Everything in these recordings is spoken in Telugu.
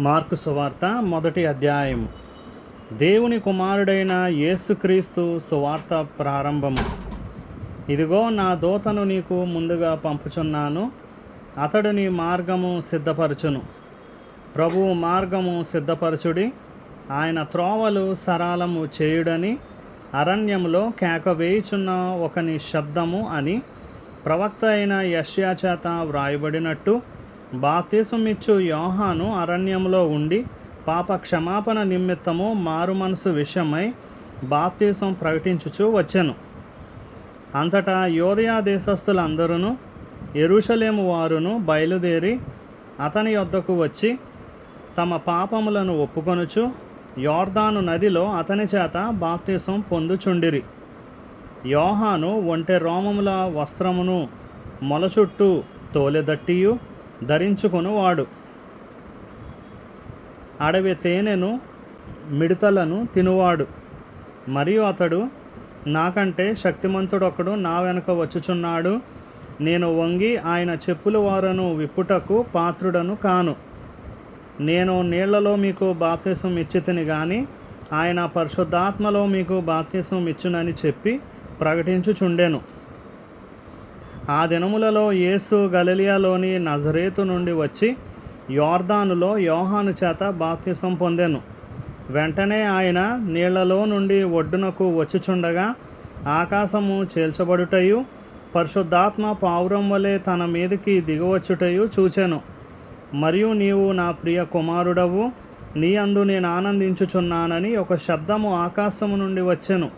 మార్కు సువార్త మొదటి అధ్యాయం దేవుని కుమారుడైన యేసుక్రీస్తు సువార్త ప్రారంభము. ఇదిగో నా దూతను నీకు ముందుగా పంపుచున్నాను. అతడు నీ మార్గము సిద్ధపరచును. ప్రభువు మార్గము సిద్ధపరచుడి. ఆయన త్రోవలు సరాలము చేయుడని అరణ్యంలో కేక వేయుచున్న ఒకని శబ్దము అని ప్రవక్త అయిన యష్యా చేత వ్రాయబడినట్టు బాప్తిసమిచ్చు యోహాను అరణ్యంలో ఉండి పాప క్షమాపణ నిమిత్తము మారు మనసు విషయమై బాప్తీసం ప్రకటించుచు వచ్చెను. అంతటా యోదయా దేశస్థులందరూ ఎరుషలేము వారును బయలుదేరి అతని యొద్దకు వచ్చి తమ పాపములను ఒప్పుకొనుచు యోర్దాను నదిలో అతని చేత బాప్తీసం పొందుచుండిరి. యోహాను ఒంటె రోమముల వస్త్రమును మొల చుట్టూ తోలెదట్టియు ధరించుకొనువాడు. అడవి తేనెను మిడతలను తినువాడు. మరియు అతడు నాకంటే శక్తిమంతుడొకడు నా వెనుక వచ్చుచున్నాడు. నేను వంగి ఆయన చెప్పుల వారను విప్పుటకు పాత్రుడను కాను. నేను నీళ్ళలో మీకు బాప్తీసం ఇచ్చితిని కానీ ఆయన పరిశుద్ధాత్మలో మీకు బాప్తీసం ఇచ్చునని చెప్పి ప్రకటించుచుండెను. ఆ దినములలో యేసు గలిలియాలోని నజరేతు నుండి వచ్చి యోర్దానులో యోహాను చేత బాప్తిసం పొందెను. వెంటనే ఆయన నీళ్ళలో నుండి ఒడ్డునకు వచ్చుచుండగా ఆకాశము చేల్చబడుటయు పరిశుద్ధాత్మ పావురం వలె తన మీదకి దిగవచ్చుటయు చూచెను. మరియు నీవు నా ప్రియ కుమారుడవు నీ అందు నేను ఆనందించుచున్నానని ఒక శబ్దము ఆకాశము నుండి వచ్చెను.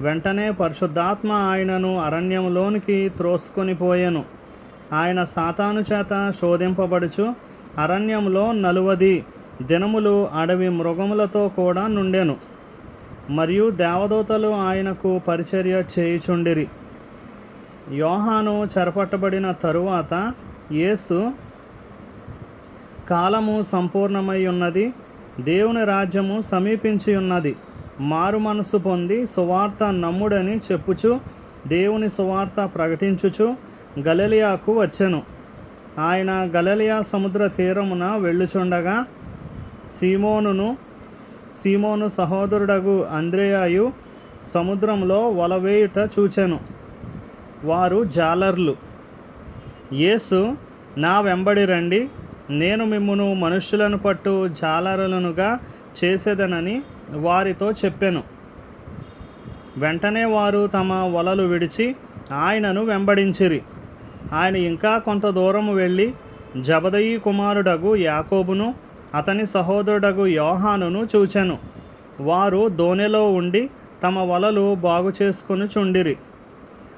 వెంటనే పరిశుద్ధాత్మ ఆయనను అరణ్యంలోనికి త్రోసుకొని పోయెను. ఆయన సాతాను చేత శోధింపబడుచు అరణ్యంలో నలువది దినములు అడవి మృగములతో కూడా నుండెను. మరియు దేవదూతలు ఆయనకు పరిచర్య చేయుచుండిరి. యోహాను చెరపట్టబడిన తరువాత యేసు కాలము సంపూర్ణమై ఉన్నది దేవుని రాజ్యము సమీపించి ఉన్నది మారు మనసు పొంది సువార్త నమ్ముడని చెప్పుచు దేవుని సువార్త ప్రకటించుచు గలలియాకు వచ్చెను. ఆయన గలలియా సముద్ర తీరమున వెళ్ళుచుండగా సీమోనును సీమోను సహోదరుడగు అంద్రేయాయు సముద్రంలో వలవేయుట చూచెను. వారు జాలర్లు. యేసు నా వెంబడి రండి. నేను మిమ్మును మనుష్యులను పట్టు జాలరులనుగా చేసేదనని వారితో చెప్పెను. వెంటనే వారు తమ వలలు విడిచి ఆయనను వెంబడించిరి. ఆయన ఇంకా కొంత దూరం వెళ్ళి జబదయి కుమారుడగు యాకోబును అతని సహోదరుడగు యోహానును చూచెను. వారు దోణిలో ఉండి తమ వలలు బాగు చేసుకుని చుండిరి.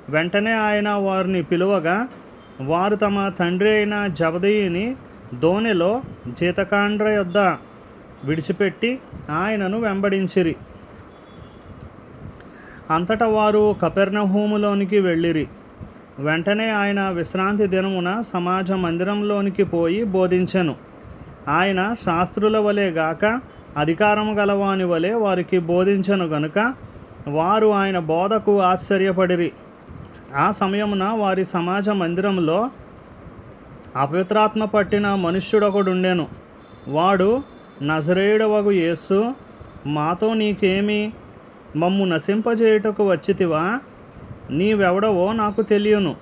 వెంటనే ఆయన వారిని పిలువగా వారు తమ తండ్రి అయిన జబదయిని దోణిలో జీతకాండ్ర యొద్ద విడిచిపెట్టి ఆయనను వెంబడించిరి. అంతటా వారు కపెర్ణహూములోనికి వెళ్ళిరి. వెంటనే ఆయన విశ్రాంతి దినమున సమాజ మందిరంలోనికి పోయి బోధించెను. ఆయన శాస్త్రుల వలె గాక అధికారము గలవాని వలె వారికి బోధించెను గనుక వారు ఆయన బోధకు ఆశ్చర్యపడిరి. ఆ సమయమున వారి సమాజ మందిరంలో అపవిత్రాత్మ పట్టిన మనుష్యుడొకడుండెను. వాడు నజరేయుడవగు యేసు మాతో నీకేమి? మమ్ము నశింపజేయుటకు వచ్చితివా? నీవెవడవో నాకు తెలియను.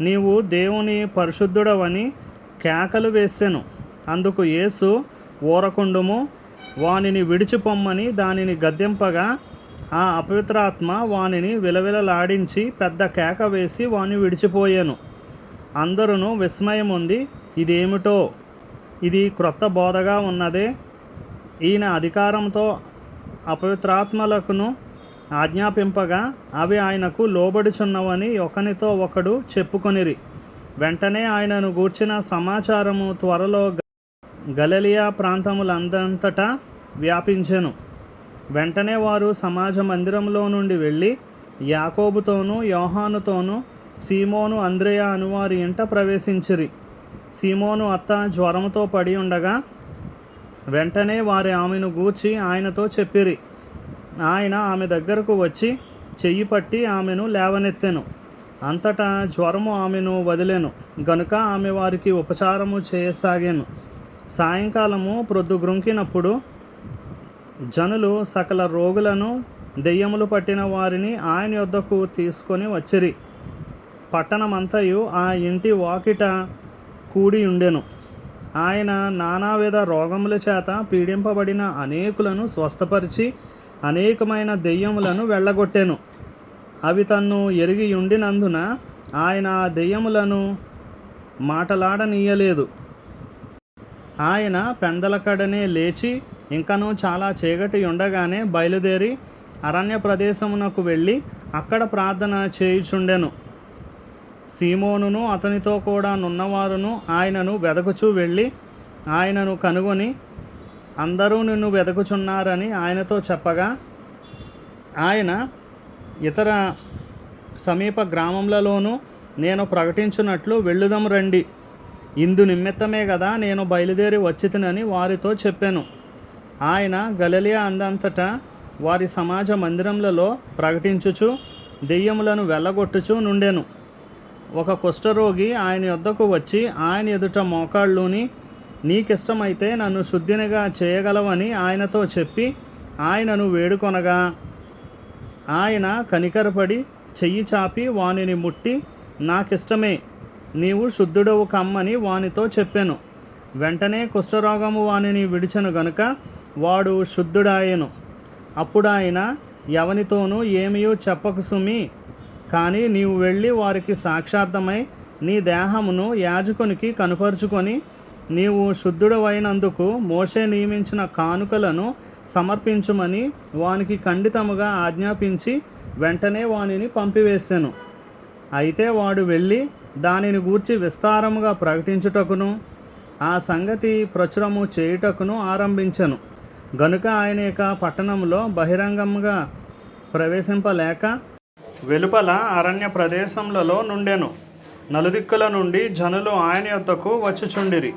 నీవు దేవుని పరిశుద్ధుడవని కేకలు వేసెను. అందుకు యేసు ఊరకుండుము వానిని విడిచిపొమ్మని దానిని గద్దెంపగా ఆ అపవిత్రాత్మ వానిని విలవిలలాడించి పెద్ద కేక వేసి వాని విడిచిపోయాను. అందరూ విస్మయం ఉంది ఇదేమిటో? ఇది క్రొత్త బోధగా ఉన్నదే. ఈయన అధికారంతో అపవిత్రాత్మలకును ఆజ్ఞాపింపగా అవి ఆయనకు లోబడుచున్నవని ఒకనితో ఒకడు చెప్పుకొనిరి. వెంటనే ఆయనను గూర్చిన సమాచారము త్వరలో గలలియా ప్రాంతములందంతటా వ్యాపించెను. వెంటనే వారు సమాజ మందిరంలో నుండి వెళ్ళి యాకోబుతోనూ యోహానుతోనూ సీమోను అంద్రేయ అనువారి ఇంట ప్రవేశించిరి. సీమోను అత్త జ్వరముతో పడి ఉండగా వెంటనే వారి ఆమెను గూర్చి ఆయనతో చెప్పిరి. ఆయన ఆమె దగ్గరకు వచ్చి చెయ్యి పట్టి ఆమెను లేవనెత్తెను. అంతటా జ్వరము ఆమెను వదిలేను. గనుక ఆమె వారికి ఉపచారము చేయసాగాను. సాయంకాలము ప్రొద్దు గ్రుంకినప్పుడు జనులు సకల రోగులను దెయ్యములు పట్టిన వారిని ఆయన యొద్దకు తీసుకొని వచ్చిరి. పట్టణమంతయు ఆ ఇంటి వాకిట కూడి ఉండెను. ఆయన నానావిధ రోగముల చేత పీడింపబడిన అనేకులను స్వస్థపరిచి అనేకమైన దెయ్యములను వెళ్ళగొట్టెను. అవి తన్ను ఎరిగి ఉండినందున ఆయన ఆ దెయ్యములను మాటలాడనీయలేదు. ఆయన పెందలకడనే లేచి ఇంకనూ చాలా చీకటి ఉండగానే బయలుదేరి అరణ్య ప్రదేశమునకు వెళ్ళి అక్కడ ప్రార్థన చేయుచుండెను. సీమోనును అతనితో కూడా నున్నవారును ఆయనను వెదకుచూ వెళ్ళి ఆయనను కనుగొని అందరూ నిన్ను వెదకుచున్నారని ఆయనతో చెప్పగా ఆయన ఇతర సమీప గ్రామములలోనూ నేను ప్రకటించున్నట్లు వెళ్ళుదాం రండి. ఇందు నిమిత్తమే కదా నేను బయలుదేరి వచ్చితినని వారితో చెప్పాను. ఆయన గలలియా అందంతటా వారి సమాజ మందిరములలో ప్రకటించుచు దెయ్యములను వెళ్ళగొట్టుచు నుండెను. ఒక కుష్ఠరోగి ఆయన యొద్దకు వచ్చి ఆయన ఎదుట మోకాళ్ళుని నీకిష్టమైతే నన్ను శుద్ధినిగా చేయగలవని ఆయనతో చెప్పి ఆయనను వేడుకొనగా ఆయన కనికరపడి చెయ్యి చాపి వానిని ముట్టి నాకిష్టమే నీవు శుద్ధుడవు కమ్మని వానితో చెప్పాను. వెంటనే కుష్ఠరోగము వానిని విడిచెను గనుక వాడు శుద్ధుడాయెను. అప్పుడు ఆయన ఎవనితోనూ ఏమీ చెప్పకు సుమి కానీ నీవు వెళ్ళి వారికి సాక్షార్థమై నీ దేహమును యాజకునికి కనుపరుచుకొని నీవు శుద్ధుడవైనందుకు మోషే నియమించిన కానుకలను సమర్పించుమని వానికి ఖండితముగా ఆజ్ఞాపించి వెంటనే వానిని పంపివేశాను అయితే వాడు వెళ్ళి దానిని గూర్చి విస్తారముగా ప్రకటించుటకును ఆ సంగతి ప్రచురము చేయుటకును ఆరంభించాను. గనుక ఆయన యొక్క పట్టణంలో బహిరంగంగా ప్రవేశింపలేక వెలుపల అరణ్య ప్రదేశములలో నుండెను. నలుదిక్కుల నుండి జనులు ఆయన యొద్దకు వచ్చుచుండిరి.